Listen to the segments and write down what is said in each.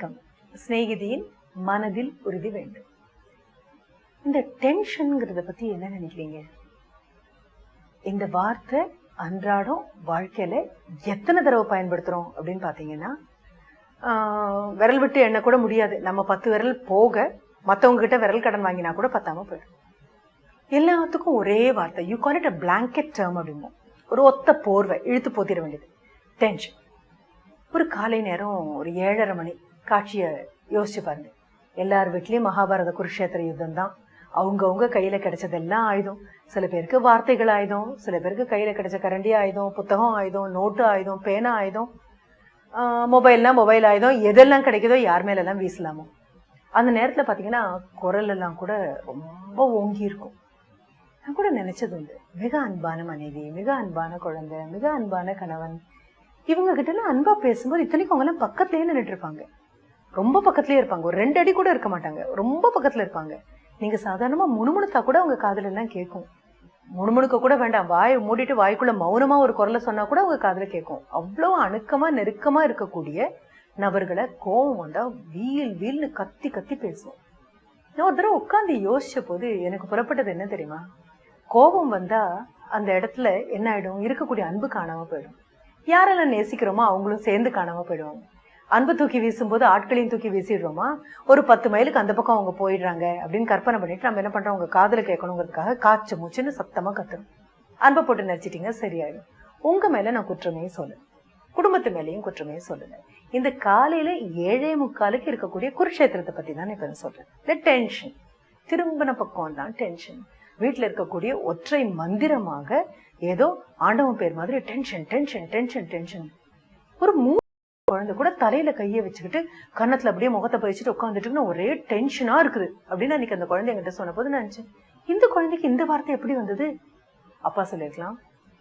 வணக்கம். சிநேகிதியின் மனதில் உறுதி வேண்டும். இந்த டென்ஷன்ங்கிறத பத்தி என்ன நினைக்கிறீங்க? இந்த வார்த்தை அன்றாடம் வாழ்க்கையில எத்தனை தடவை பயன்படுத்துறோம் அப்படின்னு பாத்தீங்கன்னா விரல் விட்டு எண்ண கூட முடியாது. நம்ம பத்து விரல் போக மற்றவங்க கிட்ட விரல் கடன் வாங்கினா கூட பத்தாம போயிடும். எல்லாத்துக்கும் ஒரே வார்த்தை. You call it a blanket term அப்படிமோ ஒரு ஒத்த போர்வை இழுத்து போத்திட வேண்டியது. டென்ஷன் ஒரு காலை நேரம் ஒரு ஏழரை மணி காட்சியை யோசிச்சு பாருங்க. எல்லார் வீட்லேயும் மகாபாரத குருஷேத்திர யுத்தம் தான். அவங்கவுங்க கையில் கிடைச்சதெல்லாம் ஆயுதம். சில பேருக்கு வார்த்தைகள் ஆயுதம் சில பேருக்கு கையில் கிடைச்ச கரண்டி ஆயுதம் புத்தகம் ஆயுதம் நோட்டு ஆயுதம் பேனா ஆயுதம் மொபைல்னா மொபைல் ஆயுதம் எதெல்லாம் கிடைக்குதோ யார் மேலெல்லாம் வீசலாமோ. அந்த நேரத்தில் பார்த்தீங்கன்னா குரல் எல்லாம் கூட ரொம்ப ஓங்கி இருக்கும். நான் கூட நினச்சது உண்டு. மிக அன்பான மனைவி மிக அன்பான குழந்தை மிக அன்பான கணவன். இவங்க அன்பாக பேசும்போது இத்தனைக்கும் அவங்கெல்லாம் பக்கத்துலேயே பக்கத்துலயே நின்றுட்டு இருப்பாங்க. ரொம்ப பக்கத்துலயே இருப்பாங்க. ஒரு ரெண்டு அடி கூட இருக்க மாட்டாங்க. ரொம்ப பக்கத்துல இருப்பாங்க. நீங்க சாதாரணமா முணுமுணுத்தா கூட அவங்க காதுல எல்லாம் கேட்கும் முணுமுணுக்க கூட வேண்டாம். வாயை மூடிட்டு வாய்க்குள்ள மௌனமா ஒரு குரலை சொன்னா கூட உங்க காதுல கேட்கும் அவ்வளவு அணுக்கமா நெருக்கமா இருக்கக்கூடிய நபர்களை கோபம் வந்தா வீல் வீல்னு கத்தி கத்தி பேசும் நான் ஒரு தடவை உட்காந்து யோசிச்ச போது எனக்கு புறப்பட்டது என்ன தெரியுமா? கோபம் வந்தா அந்த இடத்துல என்ன ஆயிடும்? இருக்கக்கூடிய அன்பு காணாம போயிடும். யாரெல்லாம் நேசிக்கிறோமோ அவங்களும் சேர்ந்து காணாம போயிடுவாங்க. அன்பு தூக்கி வீசும்போது ஆட்களையும் தூக்கி வீசிடுறோமா? ஒரு பத்து மைலுக்கு அந்த பக்கம் அவங்க போயிடுறாங்க அப்படின்னு கற்பனை பண்ணிட்டு நம்ம என்ன பண்ணுறோம் உங்க காதில் கேட்கணுங்கிறதுக்காக காய்ச்ச மூச்சுன்னு சத்தமாக கத்துறோம். அன்பை போட்டு நினைச்சிட்டீங்க சரியாயிடும். உங்கள் மேலே நான் குற்றமே சொல்லு குடும்பத்து மேலேயும் குற்றமே சொல்லல. இந்த காலையில் ஏழே முக்காலுக்கு இருக்கக்கூடிய குருஷேத்திரத்தை பற்றி தான் இப்போ சொல்கிறேன் இந்த டென்ஷன் திரும்பின பக்கம் தான் டென்ஷன் வீட்டில் இருக்கக்கூடிய ஒற்றை மந்திரமாக ஏதோ ஆண்டவன் பேர் மாதிரி டென்ஷன் டென்ஷன் டென்ஷன் டென்ஷன் ஒரு மூ குழந்தை கூட தலையில கையை வச்சுக்கிட்டு கன்னத்துல அப்படியே முகத்தை பயிச்சுட்டு உட்காந்துட்டு ஒரே டென்ஷனா இருக்குது. அப்படின்னு அன்னைக்கு அந்த குழந்தை என்கிட்ட சொன்ன போது நினைச்சேன் இந்த குழந்தைக்கு இந்த வார்த்தை எப்படி வந்தது? அப்பா சொல்லியிருக்கலாம்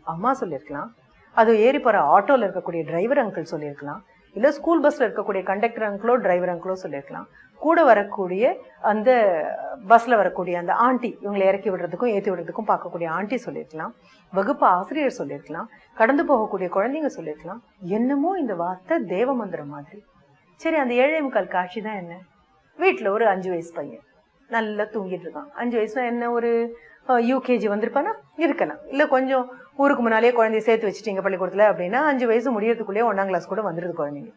அம்மா சொல்லியிருக்கலாம் அது ஏறி போற ஆட்டோல இருக்கக்கூடிய டிரைவர் அங்கிள் சொல்லியிருக்கலாம் இல்ல ஸ்கூல் பஸ்ல இருக்கக்கூடிய கண்டக்டர் அங்கிளோ டிரைவர் அங்கிளோ சொல்லியிருக்கலாம் கூட வரக்கூடிய அந்த பஸ்ல வரக்கூடிய அந்த ஆண்டி இவங்களை இறக்கி விடுறதுக்கும் ஏற்றி விடுறதுக்கும் பார்க்கக்கூடிய ஆண்டி சொல்லியிருக்கலாம் வகுப்பு ஆசிரியர் சொல்லியிருக்கலாம் கடந்து போகக்கூடிய குழந்தைங்க சொல்லியிருக்கலாம் என்னமோ இந்த வார்த்தை தேவ மந்திரம் மாதிரி. சரி அந்த ஏழை முக்கால் காட்சி தான் என்ன? வீட்டில் ஒரு அஞ்சு வயசு பையன். நல்லா தூங்கிட்டு இருக்கான். அஞ்சு வயசுல என்ன ஒரு யூகேஜி வந்திருப்பானா? இருக்கலாம். இல்லை கொஞ்சம் ஊருக்கு முன்னாலே குழந்தைய சேர்த்து வச்சுட்டீங்க பள்ளிக்கூடத்தில் அப்படின்னா அஞ்சு வயசு முடியறதுக்குள்ளேயே ஒன்றாம் கிளாஸ் கூட வந்துடுது குழந்தைங்க.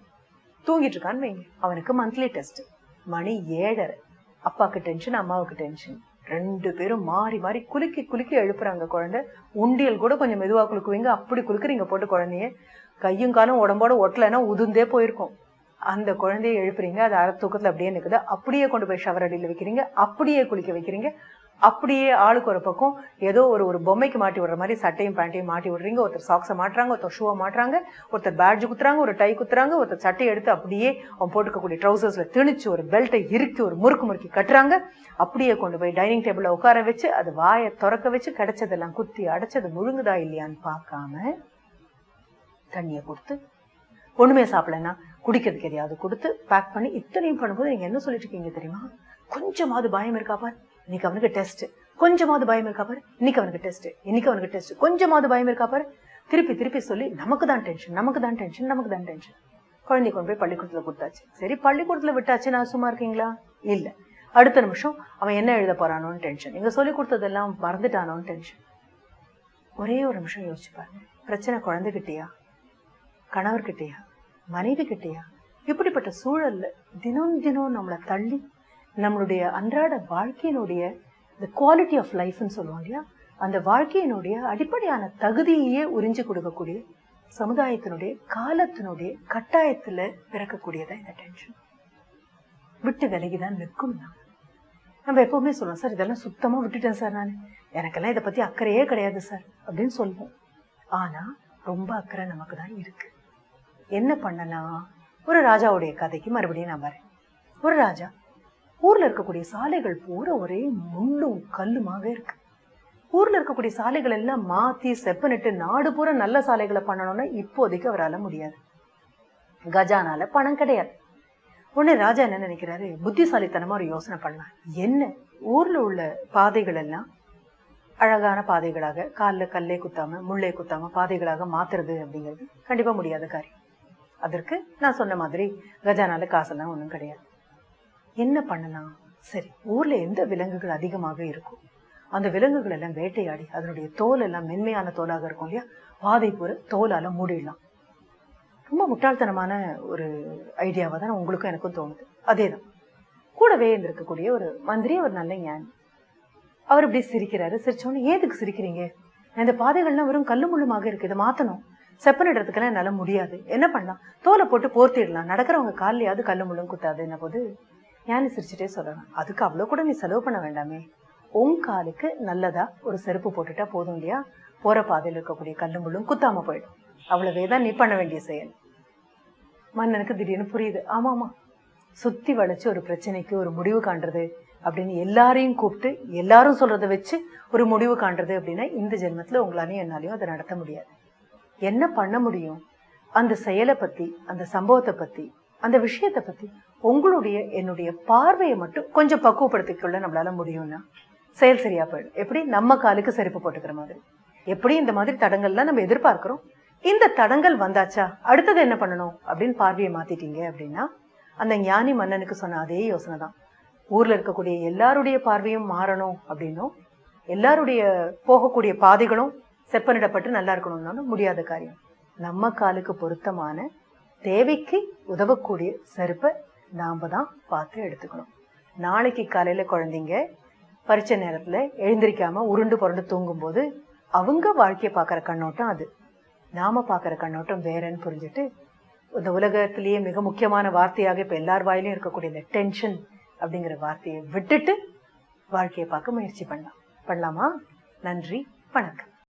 தூங்கிட்டு இருக்கான்னு வைங்க. அவனுக்கு மந்த்லி டெஸ்ட் மணி ஏழரை. அப்பாவுக்கு டென்ஷன் அம்மாவுக்கு டென்ஷன் ரெண்டு பேரும் மாறி மாறி குலுக்கி குலுக்கி எழுப்புறாங்க குழந்தை. உண்டியல் கூட கொஞ்சம் மெதுவா குலுக்குவீங்க. அப்படி குலுக்குறீங்க போட்டு குழந்தைய. கையும் காலும் உடம்போட ஒட்டலைன்னா உதுந்தே போயிருக்கும். அந்த குழந்தைய எழுப்புறீங்க. அது அரை தூக்கத்துல அப்படியே நிக்குது. அப்படியே கொண்டு போய் ஷவர் அடியில் வைக்கிறீங்க. அப்படியே குளிக்க வைக்கிறீங்க. அப்படியே ஆளுக்கு ஒரு பக்கம் ஏதோ ஒரு ஒரு பொம்மைக்கு மாட்டி விடுற மாதிரி சட்டையும் பேண்ட்டையும் மாட்டி விடுறீங்க. ஒருத்தர் சாக்ஸை மாட்டுறாங்க ஒருத்தர் ஷூவை மாட்டுறாங்க ஒருத்தர் பேட்ஜ் குத்துறாங்க ஒரு டை குத்துறாங்க ஒருத்தர் சட்டையை எடுத்து அப்படியே அவன் போட்டுக்கக்கூடிய ட்ரௌசர்ஸில் திணிச்சு ஒரு பெல்ட்டை இறுக்கி ஒரு முறுக்கு முறுக்கி கட்டுறாங்க. அப்படியே கொண்டு போய் டைனிங் டேபிள்ல உட்கார வச்சு அது வாயை திறக்க வச்சு கிடைச்சதெல்லாம் குத்தி அடைச்சது முழுங்குதா இல்லையான்னு பார்க்காம தண்ணியை கொடுத்து ஒண்ணுமே சாப்பிடலன்னா குடிக்கிறதுக்கு எதையாவது கொடுத்து பேக் பண்ணி இத்தனையும் பண்ணும்போது நீங்க என்ன சொல்லிட்டு இருக்கீங்க தெரியுமா? கொஞ்சமாவது பயம் இருக்காப்பா இன்னைக்கு அவனுக்கு டெஸ்ட் கொஞ்சமாவது பயம் இருக்கா பாரு? இன்னைக்கு அவனுக்கு டெஸ்ட் இன்னைக்கு அவனுக்கு டெஸ்ட் கொஞ்சமாவது பயம் இருக்கா பாரு? திருப்பி திருப்பி சொல்லி நமக்கு தான் டென்ஷன் நமக்கு தான் டென்ஷன் நமக்கு தான் டென்ஷன் குழந்தை கொண்டு போய் பள்ளிக்கூடத்துல கொடுத்தாச்சு. சரி பள்ளிக்கூடத்துல விட்டாச்சு நான் சும்மா இருக்கீங்களா? இல்ல. அடுத்த நிமிஷம் அவன் என்ன எழுத போறானோன்னு டென்ஷன் நீங்க சொல்லி கொடுத்ததெல்லாம் மறந்துட்டானோன்னு டென்ஷன் ஒரே ஒரு நிமிஷம் யோசிச்சு பாருங்க. பிரச்சனை குழந்தைகிட்டயா? கணவர்கிட்டயா? மனைவி கிட்டயா இப்படிப்பட்ட சூழல்ல தினம் தினம் நம்மளை தள்ளி நம்மளுடைய அன்றாட வாழ்க்கையினுடைய இந்த குவாலிட்டி ஆஃப் லைஃப்னு சொல்லுவோம் இல்லையா? அந்த வாழ்க்கையினுடைய அடிப்படையான தகுதியையே உறிஞ்சு கொடுக்கக்கூடிய சமுதாயத்தினுடைய காலத்தினுடைய கட்டாயத்தில் பிறக்கக்கூடியதா இந்த டென்ஷன் விட்டு விலகிதான் நிற்கும் நான் நம்ம எப்பவுமே சொல்லுவோம் சார் இதெல்லாம் சுத்தமாக விட்டுட்டேன் சார் நான். எனக்கெல்லாம் இதை பற்றி அக்கறையே கிடையாது சார் அப்படின்னு சொல்லுவோம். ஆனால் ரொம்ப அக்கறை நமக்கு தான் இருக்கு. என்ன பண்ணலாம்? ஒரு ராஜாவுடைய கதைக்கு மறுபடியும் நான் வரேன். ஒரு ராஜா ஊர்ல இருக்கக்கூடிய சாலைகள் பூரா ஒரே முள்ளும் கல்லுமாக இருக்கு. ஊர்ல இருக்கக்கூடிய சாலைகள் எல்லாம் மாத்தி செப்பனிட்டு நாடு பூரா நல்ல சாலைகளை பண்ணணும்னா இப்போதைக்கு அவரால் முடியாது. கஜானால பணம் கிடையாது. உடனே ராஜா என்ன நினைக்கிறாரு? புத்திசாலித்தனமா ஒரு யோசனை பண்ணலாம். என்ன? ஊர்ல உள்ள பாதைகள் எல்லாம் அழகான பாதைகளாக காலில் கல்லே குத்தாம முள்ளே குத்தாம பாதைகளாக மாத்துறது அப்படிங்கிறது கண்டிப்பா முடியாத காரியம். அதற்கு நான் சொன்ன மாதிரி கஜானால காசெல்லாம் ஒன்றும் கிடையாது. என்ன பண்ணலாம் சரி ஊர்ல எந்த விலங்குகள் அதிகமாக இருக்கும்? அந்த விலங்குகள் எல்லாம் வேட்டையாடி அதனுடைய தோல் எல்லாம் மென்மையான தோலாக இருக்கும் இல்லையா? வாதை பூர தோலால மூடிடலாம். ரொம்ப முட்டாள்தனமான ஒரு ஐடியாவா தான் உங்களுக்கும் எனக்கும் தோணுது. அதேதான். கூடவே இருந்திருக்கக்கூடிய ஒரு மந்திரி ஒரு நல்ல ஞானி. அவர் இப்படி சிரிக்கிறாரு. சிரிச்சோன்னு ஏதுக்கு சிரிக்கிறீங்க? இந்த பாதைகள்லாம் வெறும் கல்லு முள்ளுமாக இருக்கு. இதை மாத்தணும். செப்பனிடுறதுக்கெல்லாம் என்னால் முடியாது. என்ன பண்ணலாம்? தோலை போட்டு போர்த்திடலாம். நடக்கிறவங்க காலையாவது கல்லு முள்ளும் குத்தாது. என்ன போது ஞானி சிரிச்சுட்டே சொல்லணும் அதுக்கு அவ்வளோ கூட நீ செலவு பண்ண வேண்டாமே உன் காலுக்கு நல்லதா ஒரு செருப்பு போட்டுட்டா போதும் இல்லையா போற பாதையில் இருக்கக்கூடிய கல்லு முள்ளும் குத்தாம போயிடும் அவ்வளவே தான் நீ பண்ண வேண்டிய செயல் மன்னனுக்கு திடீர்னு புரியுது ஆமா ஆமா சுத்தி வளைச்சு ஒரு பிரச்சனைக்கு ஒரு முடிவு காண்றது அப்படின்னு எல்லாரையும் கூப்பிட்டு எல்லாரும் சொல்றதை வச்சு ஒரு முடிவு காண்றது அப்படின்னா இந்த ஜென்மத்துல உங்களாலையும் என்னாலையும் அதை நடத்த முடியாது என்ன பண்ண முடியும் அந்த செயலை பத்தி அந்த சம்பவத்தை பத்தி அந்த விஷயத்தை பத்தி உங்களுடைய என்னுடைய பார்வையை மட்டும் கொஞ்சம் பக்குவப்படுத்திக்கொள்ள நம்மளால முடியும்னா செயல் சரியா போயிடும். எப்படி? நம்ம காலுக்கு செருப்பு போட்டுக்கிற மாதிரி. எப்படி இந்த மாதிரி தடங்கள்லாம் நம்ம எதிர்பார்க்கிறோம்? இந்த தடங்கள் வந்தாச்சா? அடுத்தது என்ன பண்ணணும்? அப்படின்னு பார்வையை மாத்திட்டீங்க அப்படின்னா அந்த ஞானி மன்னனுக்கு சொன்ன அதே யோசனை தான். ஊர்ல இருக்கக்கூடிய எல்லாருடைய பார்வையும் மாறணும் அப்படின்னும் எல்லாருடைய போகக்கூடிய பாதைகளும் செப்பனிடப்பட்டு நல்லா இருக்கணும்னாலும் முடியாத காரியம். நம்ம காலுக்கு பொருத்தமான தேவைக்கு உதவக்கூடிய செருப்பை நாம் தான் பார்த்து எடுத்துக்கணும். நாளைக்கு காலையில் குழந்தைங்க பரிச்சை நேரத்தில் எழுந்திரிக்காமல் உருண்டு புரண்டு தூங்கும்போது அவங்க வாழ்க்கையை பார்க்குற கண்ணோட்டம் அது. நாம பார்க்குற கண்ணோட்டம் வேறன்னு புரிஞ்சுட்டு இந்த உலகத்திலேயே மிக முக்கியமான வார்த்தையாக இப்போ எல்லார் வாயிலையும் இருக்கக்கூடிய இந்த டென்ஷன் அப்படிங்கிற வார்த்தையை விட்டுட்டு வாழ்க்கையை பார்க்க முயற்சி பண்ணலாம். பண்ணலாமா? நன்றி. வணக்கம்.